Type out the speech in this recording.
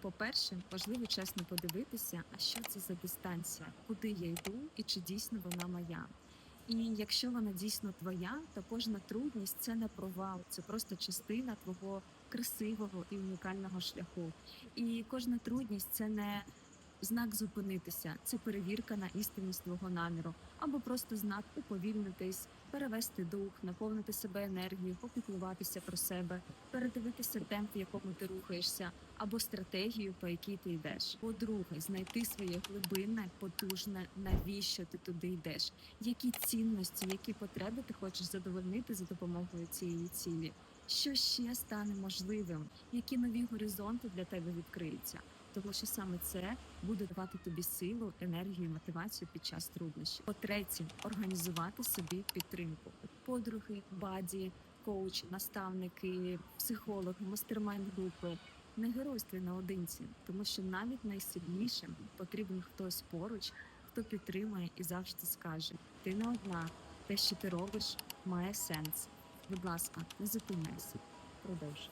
По-перше, важливо чесно подивитися, а що це за дистанція, куди я йду і чи дійсно вона моя. І якщо вона дійсно твоя, то кожна трудність це не провал, це просто частина твого красивого і унікального шляху. І кожна трудність це не знак зупинитися, це перевірка на істинність твого наміру, або просто знак уповільнитись, перевести дух, наповнити себе енергією, попіклуватися про себе, передивитися темп, в якому ти рухаєшся, або стратегію, по якій ти йдеш. По-друге, знайти своє глибинне, потужне, навіщо ти туди йдеш, які цінності, які потреби ти хочеш задовольнити за допомогою цієї цілі. Що ще стане можливим? Які нові горизонти для тебе відкриються? Тому що саме це буде давати тобі силу, енергію, мотивацію під час труднощів. По-третє, організувати собі підтримку. Подруги, баді, коуч, наставники, психологи, мастермайнд групи. Не геройствуй наодинці, тому що навіть найсильнішим потрібен хтось поруч, хто підтримує і завжди скаже: ти не одна, те, що ти робиш, має сенс. Будь ласка, не зупиняйся. Продовжуй.